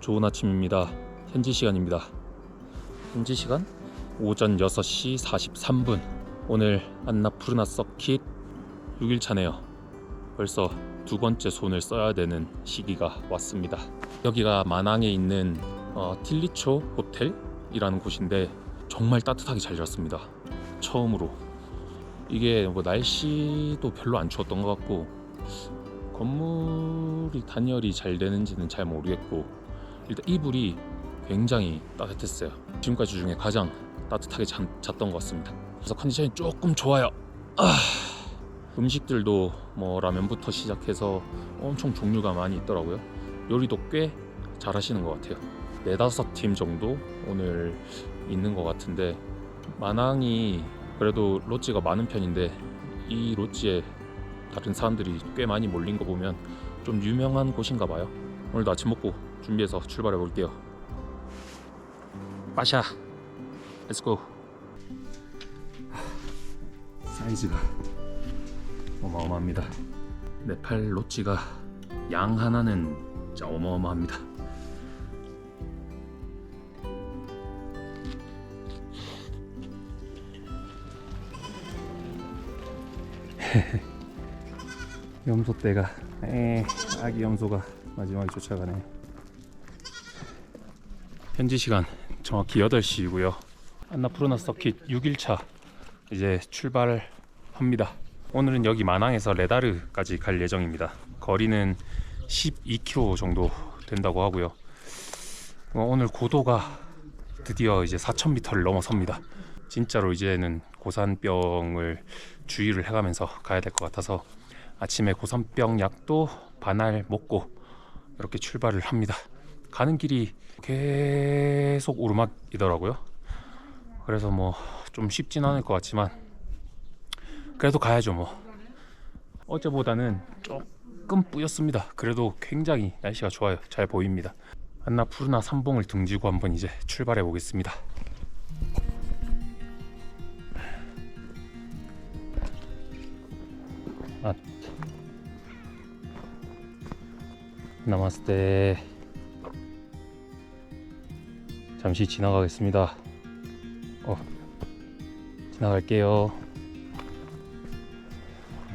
좋은 아침입니다. 현지 시간입니다. 현지 시간 오전 6시 43분. 오늘 안나푸르나 서킷 6일차네요. 벌써 두 번째 손을 써야 되는 시기가 왔습니다. 여기가 마낭에 있는 어, 틸리초 호텔이라는 곳인데 정말 따뜻하게 잘 잤습니다. 처음으로 이게 뭐 날씨도 별로 안 추웠던 것 같고 건물이 단열이 잘 되는지는 잘 모르겠고 일단 이불이 굉장히 따뜻했어요. 지금까지 중에 가장 따뜻하게 잠, 잤던 것 같습니다. 그래서 컨디션이 조금 좋아요. 아, 음식들도 뭐 라면부터 시작해서 엄청 종류가 많이 있더라고요. 요리도 꽤 잘하시는 것 같아요. 네다섯 팀 정도 오늘 있는 것 같은데 마낭이 그래도 로지가 많은 편인데 이 로지에 다른 사람들이 꽤 많이 몰린 거 보면 좀 유명한 곳인가 봐요. 오늘도 아침 먹고 준비해서 출발해 볼게요. 빠샤, 렛츠고. 사이즈가 어마어마합니다. 네팔 로찌가 양 하나는 진짜 어마어마합니다. 염소 떼가 에 아기 염소가 마지막에 쫓아가네. 현지 시간 정확히 8시이고요. 안나푸르나 서킷 6일차 이제 출발합니다. 오늘은 여기 마낭에서 레다르까지 갈 예정입니다. 거리는 12km 정도 된다고 하고요. 어, 오늘 고도가 드디어 이제 4,000m를 넘어섭니다. 진짜로 이제는 고산병을 주의를 해가면서 가야 될 것 같아서 아침에 고산병 약도 반알 먹고 이렇게 출발을 합니다. 가는 길이 계속 오르막이더라고요. 그래서 뭐 좀 쉽진 않을 것 같지만 그래도 가야죠 뭐. 어제보다는 조금 뿌였습니다. 그래도 굉장히 날씨가 좋아요. 잘 보입니다. 안나푸르나 삼봉을 등지고 한번 이제 출발해 보겠습니다. 아. 나마스테. 잠시 지나가겠습니다. 어, 지나갈게요.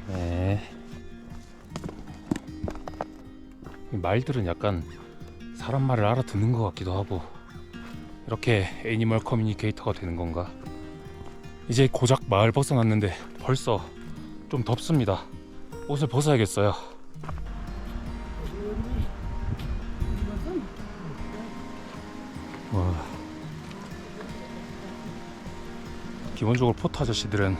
네. 이 말들은 약간 사람 말을 알아듣는 것 같기도 하고 이렇게 애니멀 커뮤니케이터가 되는 건가? 이제 고작 마을 벗어났는데 벌써 좀 덥습니다. 옷을 벗어야겠어요. 기본적으로 포터 아저씨들은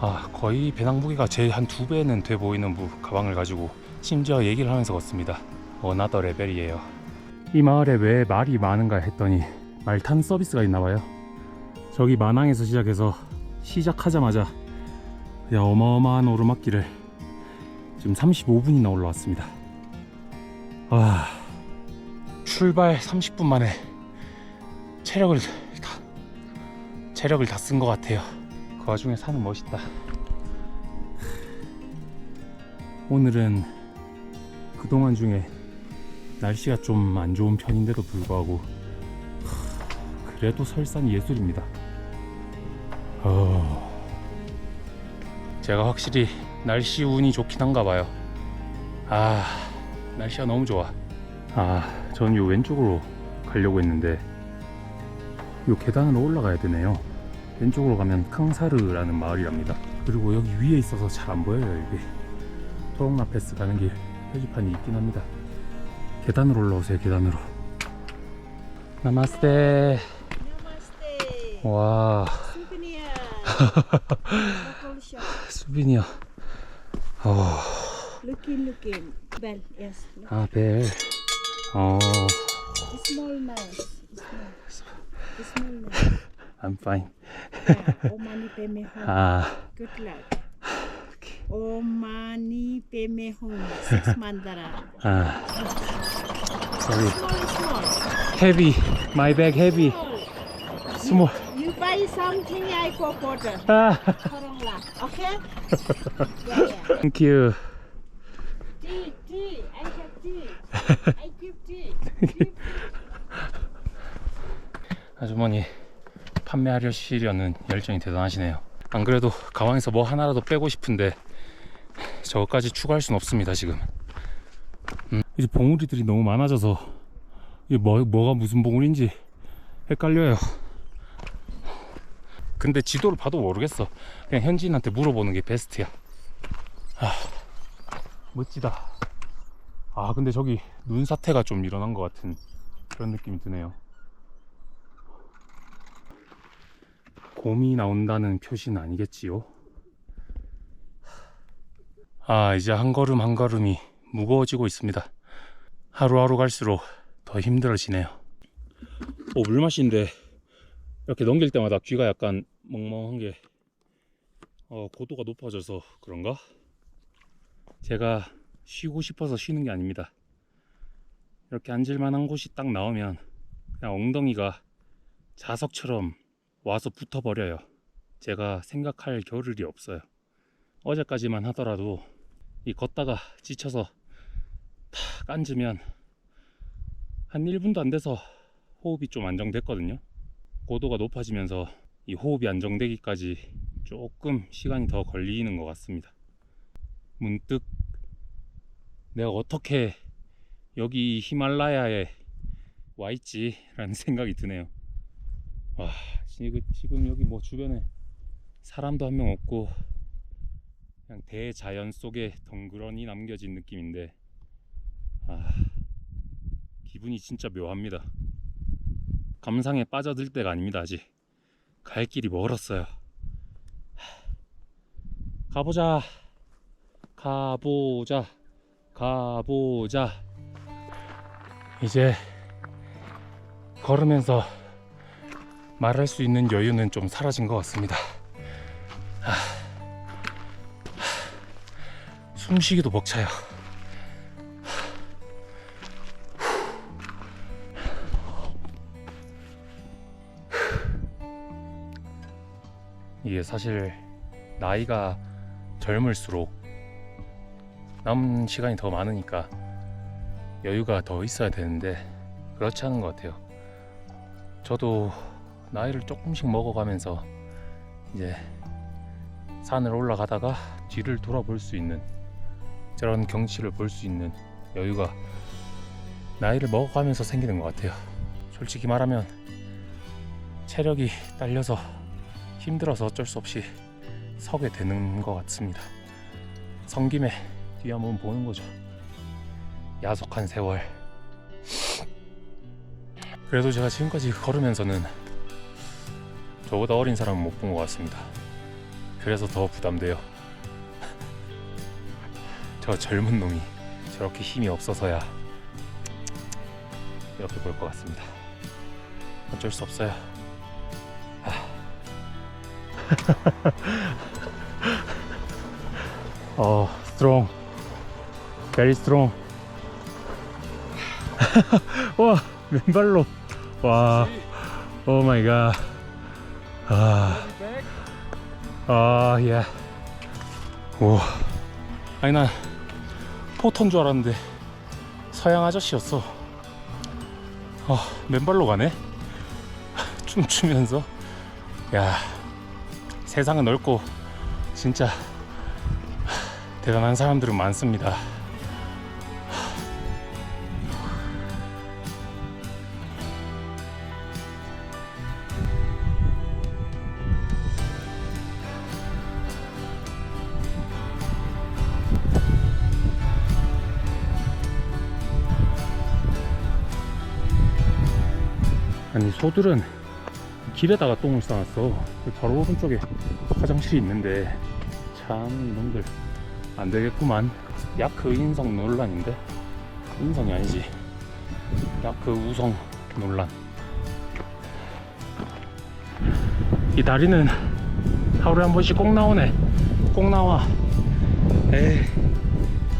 아, 거의 배낭 무게가 제 한 두 배는 돼 보이는 무 가방을 가지고 심지어 얘기를 하면서 걷습니다. 어나더 레벨이에요. 이 마을에 왜 말이 많은가 했더니 말 타는 서비스가 있나 봐요. 저기 마낭에서 시작해서 시작하자마자 야 어마어마한 오르막길을 지금 35분이나 올라왔습니다. 와 출발 30분 만에 체력을 다 체력을 다 쓴 것 같아요. 그 와중에 산은 멋있다. 오늘은 그동안 중에 날씨가 좀 안 좋은 편인데도 불구하고 하, 그래도 설산이 예술입니다. 어... 제가 확실히 날씨 운이 좋긴 한가 봐요. 아, 날씨가 너무 좋아. 아, 저는 요 왼쪽으로 가려고 했는데 요 계단으로 올라가야 되네요. 왼쪽으로 가면 캉사르라는 마을이랍니다. 그리고 여기 위에 있어서 잘 안 보여요, 이게. 토롱나 패스 가는 길 표지판이 있긴 합니다. 계단으로 올라오세요, 계단으로. 나마스테. 와. 수빈이야. 어. Bell, yes. 아, 벨. 어, Small mouse. Small. Small mouse. I'm fine. Oh, me home. 아, Good luck. Oh, me home. Six mandara. 아. Sorry. Heavy. My bag heavy. Small. You buy something, I go quarter. 아. Okay? yeah, yeah. thank you. Tea, tea. I have tea. I give tea. 아주머니 판매하려시려는 열정이 대단하시네요. 안 그래도 가방에서 뭐 하나라도 빼고 싶은데 저것까지 추가할 순 없습니다 지금. 음, 이제 봉우리들이 너무 많아져서 이게 뭐, 뭐가 무슨 봉우리인지 헷갈려요. 근데 지도를 봐도 모르겠어. 그냥 현지인한테 물어보는 게 베스트야. 아, 멋지다. 아, 근데 저기 눈사태가 좀 일어난 것 같은 그런 느낌이 드네요. 곰이 나온다는 표시는 아니겠지요? 아, 이제 한 걸음 한 걸음이 무거워지고 있습니다. 하루하루 갈수록 더 힘들어지네요. 오, 물맛인데 이렇게 넘길 때마다 귀가 약간 멍멍한 게 어, 고도가 높아져서 그런가? 제가 쉬고 싶어서 쉬는 게 아닙니다. 이렇게 앉을 만한 곳이 딱 나오면 그냥 엉덩이가 자석처럼 와서 붙어버려요. 제가 생각할 겨를이 없어요. 어제까지만 하더라도 이 걷다가 지쳐서 탁 앉으면 한 1분도 안 돼서 호흡이 좀 안정됐거든요. 고도가 높아지면서 이 호흡이 안정되기까지 조금 시간이 더 걸리는 것 같습니다. 문득 내가 어떻게 여기 히말라야에 와 있지라는 생각이 드네요. 와 지금, 지금 여기 뭐 주변에 사람도 한 명 없고 그냥 대자연 속에 덩그러니 남겨진 느낌인데 아 기분이 진짜 묘합니다. 감상에 빠져들 때가 아닙니다 아직 갈 길이 멀었어요. 가보자 가보자 가보자 이제 걸으면서 말할 수 있는 여유는 좀 사라진 것 같습니다. 아, 아, 숨쉬기도 벅차요. 이게 사실 나이가 젊을수록 남은 시간이 더 많으니까 여유가 더 있어야 되는데 그렇지 않은 것 같아요. 저도 나이를 조금씩 먹어가면서 이제 산을 올라가다가 뒤를 돌아볼 수 있는 저런 경치를 볼 수 있는 여유가 나이를 먹어가면서 생기는 것 같아요. 솔직히 말하면 체력이 딸려서 힘들어서 어쩔 수 없이 서게 되는 것 같습니다. 선 김에 뒤 한번 보는 거죠. 야속한 세월. 그래도 제가 지금까지 걸으면서는 저보다 어린 사람은 못 본 것 같습니다. 그래서 더 부담돼요. 저 젊은 놈이 저렇게 힘이 없어서야 이렇게 볼 것 같습니다. 어쩔 수 없어요. 어, strong, very strong. 와, 맨발로. 와, 오 마이 갓. 아, 아, 예. 오, 아니 난 포터인 줄 알았는데 서양 아저씨였어. 아, 맨발로 가네. 춤추면서. 야, 세상은 넓고 진짜 대단한 사람들은 많습니다. 소들은 길에다가 똥을 싸놨어. 그 바로 오른쪽에 화장실이 있는데 참 이놈들 안 되겠구만. 야크 인성 논란인데 인성이 아니지. 야크 우성 논란. 이 다리는 하루에 한 번씩 꼭 나오네. 꼭 나와. 에이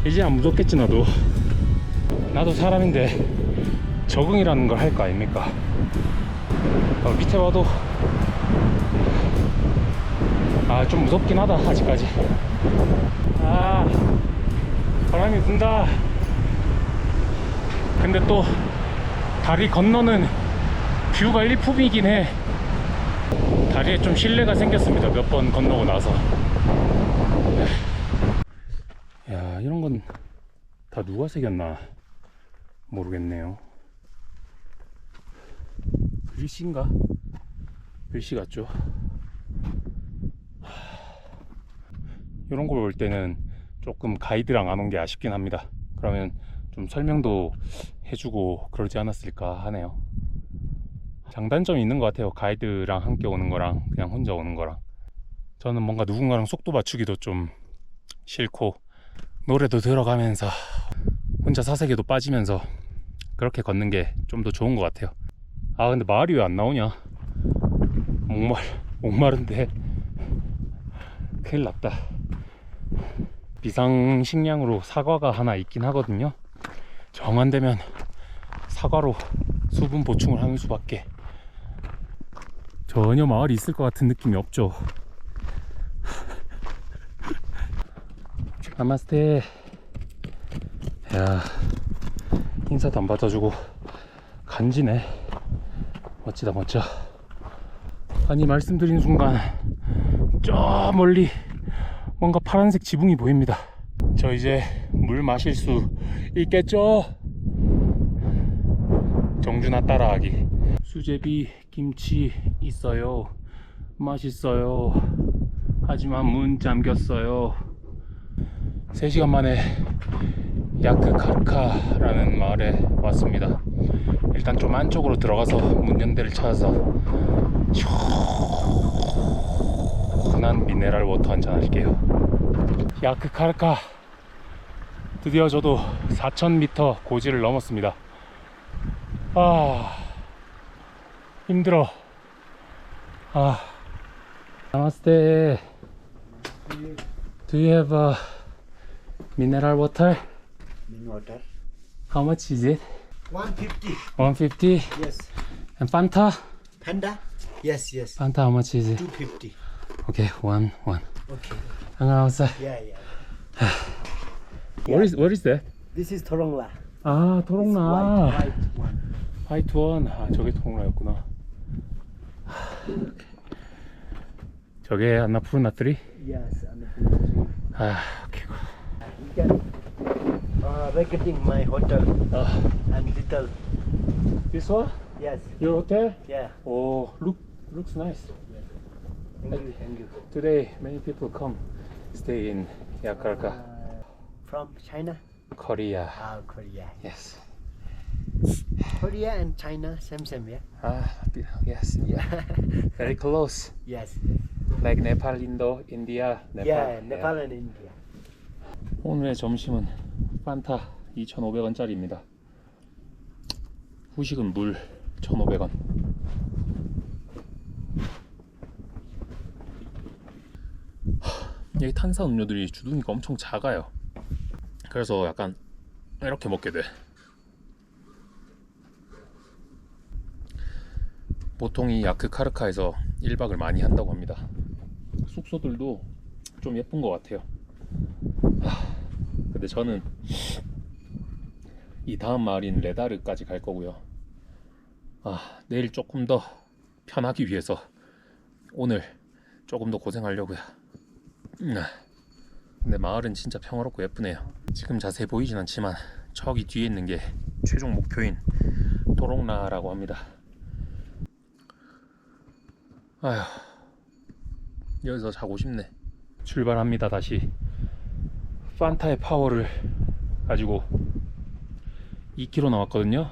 이제 안 무섭겠지 나도. 나도 사람인데 적응이라는 걸 할 거 아닙니까? 어, 밑에 봐도 아 좀 무섭긴 하다 아직까지 아 바람이 분다 근데 또 다리 건너는 뷰가 일품이긴 해. 다리에 좀 신뢰가 생겼습니다. 몇 번 건너고 나서. 야, 이런 건 다 누가 새겼나 모르겠네요. 글씨인가? 글씨 같죠? 이런 걸 볼 때는 조금 가이드랑 안 온 게 아쉽긴 합니다. 그러면 좀 설명도 해주고 그러지 않았을까 하네요. 장단점이 있는 것 같아요. 가이드랑 함께 오는 거랑 그냥 혼자 오는 거랑. 저는 뭔가 누군가랑 속도 맞추기도 좀 싫고 노래도 들어가면서 혼자 사색에도 빠지면서 그렇게 걷는 게 좀 더 좋은 것 같아요. 아 근데 말이 왜 안 나오냐? 목말 목마른데 큰일 났다. 비상 식량으로 사과가 하나 있긴 하거든요. 정한되면 사과로 수분 보충을 하는 수밖에 전혀 마을이 있을 것 같은 느낌이 없죠. 나마스테. 야 인사도 안 받아주고 간지네. 멋지다 멋져. 아니 말씀드린 순간 저 멀리 뭔가 파란색 지붕이 보입니다. 저 이제 물 마실 수 있겠죠? 정준아 따라하기. 수제비 김치 있어요. 맛있어요. 하지만 문 잠겼어요. 3시간 만에 야크카르카라는 마을에 왔습니다. 일단 좀 안쪽으로 들어가서 문 연대를 찾아서 시원한 미네랄 워터 한잔 할게요. 야크카르카 드디어 저도 4,000m 고지를 넘었습니다. 아 힘들어. 아 나마스테. Do you have a mineral water? Mineral water. How much is it? 150. 150 Yes. and Fanta? Panda? Yes, yes. Fanta how much is it? 250. Okay, one one. Okay. 안녕하세요. Yeah, yeah. What is what is that? This is Torongla. 아 It's 도롱나. White, white one. 화이트 원. 아 저게 도롱나였구나. 저게 안나푸르나트리? Yes, and the 아 오케이. You can uh, marketing my hotel 아 and little. this one? Yes. Your hotel? Yeah. Oh look looks nice. Thank you. Thank you. Today many people come stay in Yakarta, Uh, from China? Korea. Ah, Korea. Yes. Korea and China, same, same, yeah? Ah yes. Yeah. Very close. yes. Like Nepal, Indo, India, Nepal. Yeah, Nepal and India. 오늘의 점심은 판타 2,500원짜리입니다. 후식은 물 1,500원. 여기 탄산 음료들이 주둥이가 엄청 작아요. 그래서 약간 이렇게 먹게 돼. 보통 이 야크카르카에서 1박을 많이 한다고 합니다. 숙소들도 좀 예쁜 것 같아요. 근데 저는 이 다음 마을인 레다르까지 갈 거고요. 아, 내일 조금 더 편하기 위해서 오늘 조금 더 고생하려고요. 음, 근데 마을은 진짜 평화롭고 예쁘네요. 지금 자세히 보이진 않지만 저기 뒤에 있는 게 최종 목표인 도롱나라고 합니다. 아휴, 여기서 자고 싶네. 출발합니다 다시. 판타의 파워를 가지고 2km 남았거든요.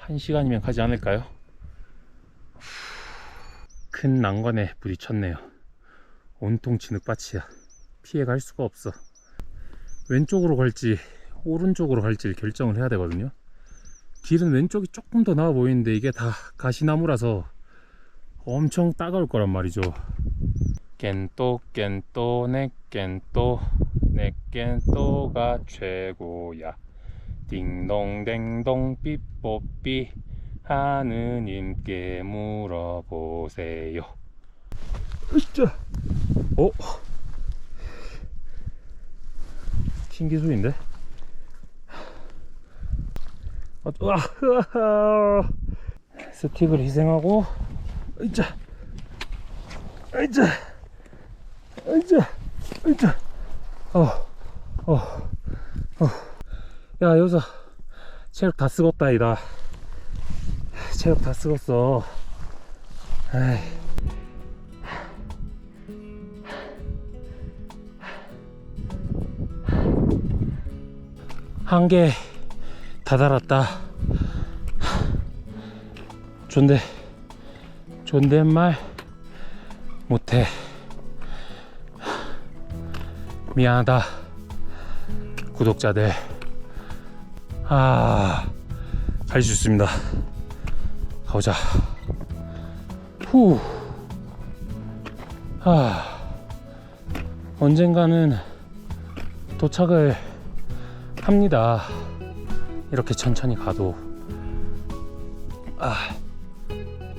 한 시간이면 가지 않을까요? 큰 난관에 부딪혔네요. 온통 진흙밭이야. 피해갈 수가 없어. 왼쪽으로 갈지 오른쪽으로 갈지를 결정을 해야 되거든요. 길은 왼쪽이 조금 더 나아 보이는데 이게 다 가시나무라서 엄청 따가울 거란 말이죠. 깬또 깬또 내 깬또. 내 깬또가 최고야. 딩동댕동 삐뽀삐. 하느님께 물어보세요. 으쌰. 어? 신기술인데? 와, 으아, 스틱을 희생하고, 으이자, 으이자, 으이자, 으이자, 어, 어, 어. 야, 여기서 체력 다 쓰겄다, 이다. 체력 다 쓰겄어. 에이. 한개 다 달았다. 존대, 존댓말 못해. 미안하다. 구독자들. 아, 갈 수 있습니다. 가보자. 후. 아, 언젠가는 도착을 합니다. 이렇게 천천히 가도 아,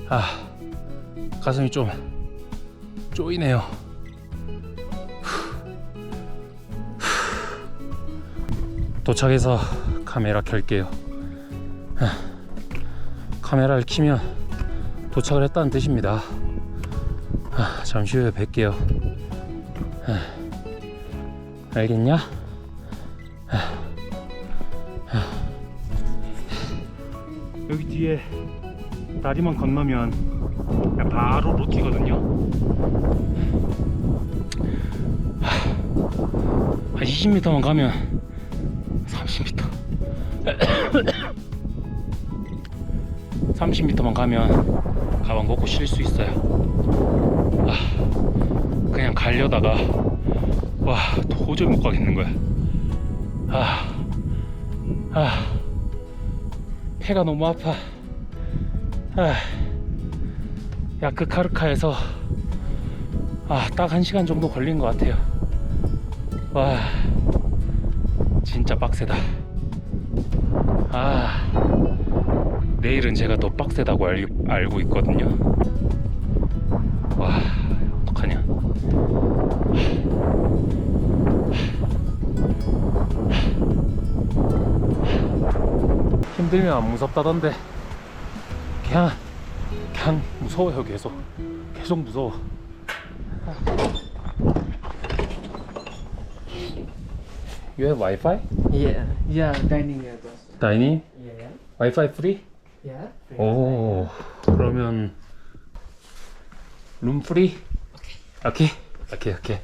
아 가슴이 좀 쪼이네요. 도착해서 카메라 켤게요. 아, 카메라를 키면 도착을 했다는 뜻입니다. 아, 잠시 후에 뵐게요. 아, 알겠냐? 여기 뒤에 다리만 건너면 바로 로티거든요. 한 20m만 가면 30m. 30m만 가면 가방 벗고 쉴 수 있어요. 아, 그냥 가려다가 와 도저히 못 가겠는 거야. 아, 아. 폐가 너무 아파. 아, 야크카르카에서 아, 딱한 시간 정도 걸린 것 같아요. 와, 진짜 빡세다. 아, 내일은 제가 더 빡세다고 알, 알고 있거든요. 와, 어떡하냐. 힘들면 안 무섭다던데 그냥 그냥 무서워요 계속 계속 무서워 You have Wi-Fi? Yeah, yeah, dining 다이닝? Yeah, Wi-Fi free? yeah. 오 그러면 룸 프리? 오케이 오케이 오케이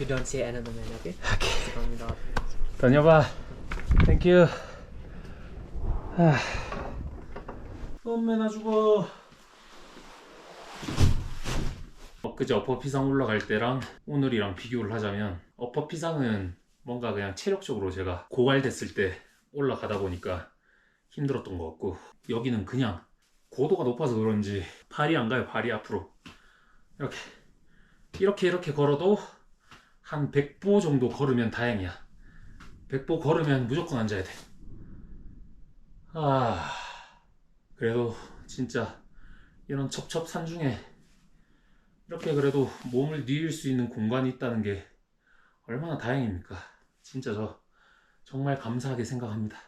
You don't say another man, okay? 오케이. 다녀봐 땡큐 아 썸매나 죽어 엊그제 어퍼 피상 올라갈 때랑 오늘이랑 비교를 하자면 어퍼 피상은 뭔가 그냥 체력적으로 제가 고갈됐을 때 올라가다 보니까 힘들었던 것 같고 여기는 그냥 고도가 높아서 그런지 발이 안 가요 발이 앞으로 이렇게 이렇게 이렇게 걸어도 한 100보 정도 걸으면 다행이야 100보 걸으면 무조건 앉아야 돼. 아, 그래도 진짜 이런 첩첩산 중에 이렇게 그래도 몸을 뉘을 수 있는 공간이 있다는 게 얼마나 다행입니까? 진짜 저 정말 감사하게 생각합니다. 하,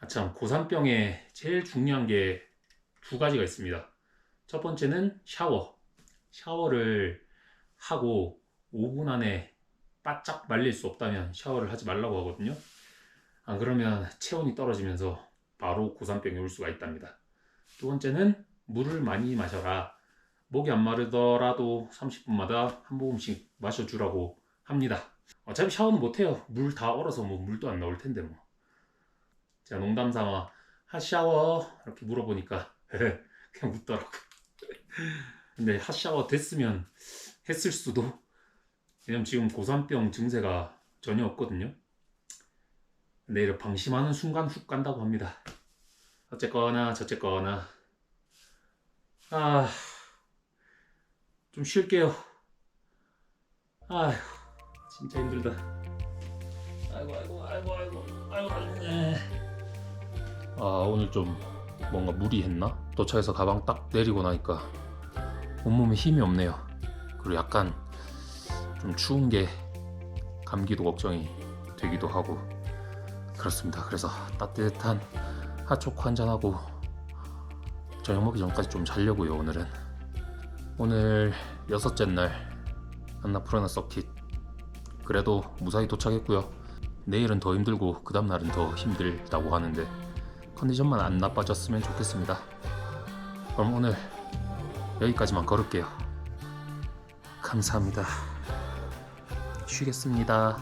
아참, 고산병에 제일 중요한 게 두 가지가 있습니다. 첫 번째는 샤워. 샤워를 하고 5분 안에 바짝 말릴 수 없다면 샤워를 하지 말라고 하거든요. 안 그러면 체온이 떨어지면서 바로 고산병이 올 수가 있답니다. 두 번째는 물을 많이 마셔라. 목이 안 마르더라도 30분마다 한 모금씩 마셔주라고 합니다. 어차피 샤워는 못해요. 물 다 얼어서 뭐 물도 안 나올 텐데 뭐. 제가 농담 삼아 핫샤워 이렇게 물어보니까 그냥 웃더라고. 근데 핫샤워 됐으면 했을 수도 왜냐면 지금 고산병 증세가 전혀 없거든요. 내일 방심하는 순간 훅 간다고 합니다. 어쨌거나 저쨌거나 아, 좀 쉴게요. 아휴, 진짜 힘들다. 아이고 아이고 아이고 아이고 아이고 아이고. 네. 아 오늘 좀 뭔가 무리했나? 도착해서 가방 딱 내리고 나니까 온몸에 힘이 없네요. 그리고 약간 좀 추운 게 감기도 걱정이 되기도 하고 그렇습니다. 그래서 따뜻한 핫초코 한 잔하고 저녁 먹기 전까지 좀 자려고요 오늘은 오늘 여섯째 날 안나푸르나 서킷 그래도 무사히 도착했고요. 내일은 더 힘들고 그 다음 날은 더 힘들다고 하는데 컨디션만 안 나빠졌으면 좋겠습니다. 그럼 오늘 여기까지만 걸을게요. 감사합니다. 쉬겠습니다